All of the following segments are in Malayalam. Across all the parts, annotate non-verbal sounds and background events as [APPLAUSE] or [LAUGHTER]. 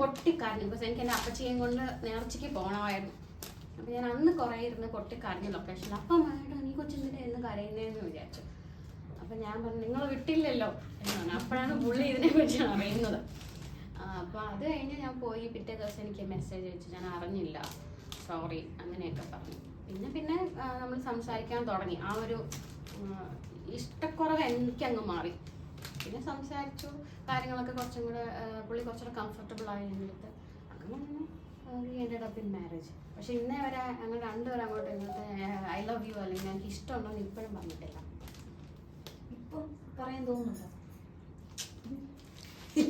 പൊട്ടിക്കരഞ്ഞു. ബിക്കോസ് എനിക്ക് എന്റെ അപ്പച്ചിയും കൊണ്ട് നേർച്ചയ്ക്ക് പോകണമായിരുന്നു അപ്പൊ ഞാൻ അന്ന് കുറേ ഇരുന്ന് പൊട്ടിക്കാരഞ്ഞു ലൊക്കേഷനിൽ അപ്പം മേഡം നീ കൊച്ചിന്റെ എന്ന് കരയുന്നതെന്ന് വിചാരിച്ചു. അപ്പൊ ഞാൻ പറഞ്ഞു നിങ്ങൾ വിട്ടില്ലല്ലോ. എന്ന് പറഞ്ഞു. അപ്പോഴാണ് പുള്ളി ഇതിനെ കുറിച്ച് അറിയുന്നത്. അപ്പോൾ അപ്പൊ അത് കഴിഞ്ഞ് ഞാൻ പോയി. പിറ്റേ ദിവസം എനിക്ക് മെസ്സേജ് അയച്ചു. ഞാൻ അറിഞ്ഞില്ല. സോറി അങ്ങനെയൊക്കെ പറഞ്ഞു. പിന്നെ പിന്നെ നമ്മൾ സംസാരിക്കാൻ തുടങ്ങി. ആ ഒരു ഇഷ്ടക്കുറവ് എനിക്കങ്ങ് മാറി. പിന്നെ സംസാരിച്ചു കാര്യങ്ങളൊക്കെ കുറച്ചും കൂടെ പുള്ളി കുറച്ചുകൂടെ കംഫർട്ടബിൾ ആയി എന്നിട്ട് അങ്ങനെ എന്റെ അപ്പ് ഇൻ മാരേജ് പക്ഷെ ഇന്നേ വരെ ഞങ്ങൾ രണ്ടുപേരും അങ്ങോട്ട് ഇങ്ങോട്ട് ഐ ലവ് യു അല്ലെങ്കിൽ എനിക്ക് ഇഷ്ടമുണ്ടോ എന്ന് ഇപ്പോഴും പറഞ്ഞിട്ടില്ല. ഇപ്പം പറയാൻ തോന്നുന്നുണ്ടോ? [LAUGHS]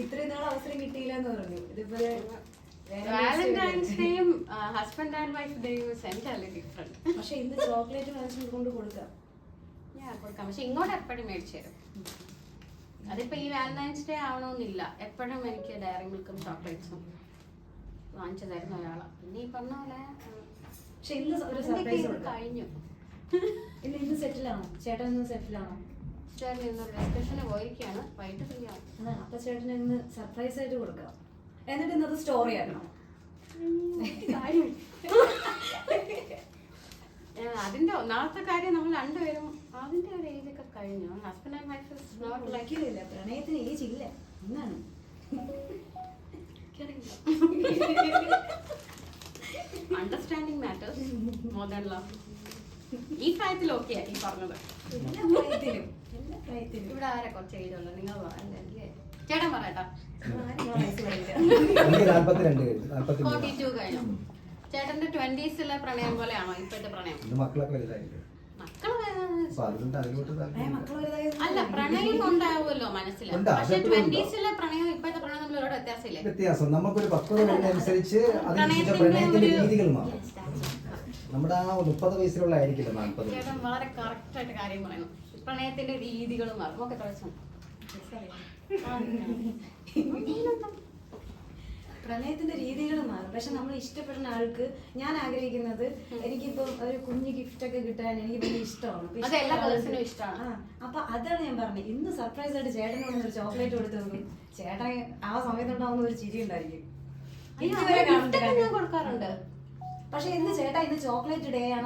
ഇത്രയും നാൾ അവസരം കിട്ടിയില്ല എന്ന് പറഞ്ഞു. ഇതുപോലെ വാലന്റൈൻസ് ഡേയും ഹസ്ബൻഡ് ആൻഡ് വൈഫ് ഡേയും എന്റയർലി ഡിഫറെന്റ് പക്ഷെ ഇന്ന് ചോക്ലേറ്റ് വാങ്ങിച്ചു കൊണ്ട് കൊടുക്കാം. കൊടുക്കാം. പക്ഷെ ഇങ്ങോട്ട് എപ്പോഴും മേടിച്ചു തരും. അതിപ്പോ ഈ വാലന്റൈൻസ് ഡേ ആവണമെന്നില്ല. എപ്പോഴും എനിക്ക് ഡയറി മിൽക്കും ചോക്ലേറ്റ്സും വാങ്ങിച്ചു തരുന്ന ഒരാളാണ് പിന്നെ ഈ പറഞ്ഞ പോലെ പക്ഷെ ഇന്ന് ഒരു സർപ്രൈസ് കഴിഞ്ഞു. ഇന്ന് ഇന്ന് സെറ്റിലാണോ? ചേട്ടൻ ഇന്ന് സെറ്റിലാണോ? ചേട്ടൻ ഇന്ന് ഡിസ്കഷന് പോയിരിക്കുകയാണ്. വൈകിട്ട് ഫ്രീ ആവും അപ്പൊ ചേട്ടൻ ഇന്ന് സർപ്രൈസ് ആയിട്ട് കൊടുക്കാം. എന്നിട്ട് ഇന്നത് സ്റ്റോറി ആക്കണം. കാര്യം. അതിന്റെ ഒന്നാമത്തെ കാര്യം നമ്മൾ രണ്ടുപേരും അതിന്റെ ഒരു ഏജ് ഒക്കെ കഴിഞ്ഞു. Husband and wife is not like പ്രണയത്തിന് ഏജ് ഇല്ല. എന്നാണ്? Understanding matters more than love ഈ പ്രായത്തിൽ ഓക്കെ ഈ പറഞ്ഞത്. ഇവിടെ ആരെ കുറച്ച് ഏജ് ഉണ്ട് നിങ്ങൾ അല്ലേ ചേട്ടൻ പറയട്ടാ ഫോർട്ടി ടു കഴിഞ്ഞു. ചേട്ടന്റെ ട്വന്റീസിലെ പ്രണയം പോലെയാണോ ഇപ്പോഴത്തെ പ്രണയം? ഇത് മക്കളൊക്കെ വലുതായില്ലേ? മക്കൾ അപ്പൊ അതുകൊണ്ട് അതിലോട്ട് താല്പര്യം അല്ല പ്രണയം ഉണ്ടാവുമല്ലോ മനസ്സിൽ ഉണ്ട്, പക്ഷെ അതെപ്പോഴും ഉണ്ടാവും. ട്വന്റീസിലെ പ്രണയം ഇപ്പോഴത്തെ പ്രണയം തമ്മിൽ ഒരുപാട് വ്യത്യാസമില്ലേ? വ്യത്യാസം. നമുക്കൊരു പക്വത വരുന്നതനുസരിച്ച് അതിനനുസരിച്ച് പ്രണയത്തിന്റെ പ്രണയത്തിന്റെ ഒരു- രീതികൾ മാറും. നമ്മുടെ ആ മുപ്പത് വയസ്സിലുള്ള ആയിരിക്കില്ല ചേട്ടൻ വളരെ കറക്റ്റ് ആയിട്ട് കാര്യം പറയുന്നു. പ്രണയത്തിന്റെ രീതികൾ മാറും. ഒക്കെ വയസ്സാണ് പ്രണയത്തിന്റെ രീതികൾ മാറും. പക്ഷെ നമ്മൾ ഇഷ്ടപ്പെടുന്ന ആൾക്ക് ഞാൻ ആഗ്രഹിക്കുന്നത് എനിക്കിപ്പം ഒരു കുഞ്ഞു ഗിഫ്റ്റ് ഒക്കെ കിട്ടാൻ എനിക്ക് വലിയ ഇഷ്ടമാണ്. ഇഷ്ടമാണ്. അപ്പൊ അതാണ് ഞാൻ പറഞ്ഞത് ഇന്ന് സർപ്രൈസ് ആയിട്ട് ചേട്ടനോട് ഒരു ചോക്ലേറ്റ് കൊടുത്തു നോക്കും ചേട്ടൻ ആ സമയത്തുണ്ടാവുന്ന ഒരു ചിരി ഉണ്ടായിരിക്കും. ഇതുവരെ പക്ഷെ ഇന്ന് ചേട്ടാ ഇന്ന് ചോക്ലേറ്റ് ഡേ ആണ്.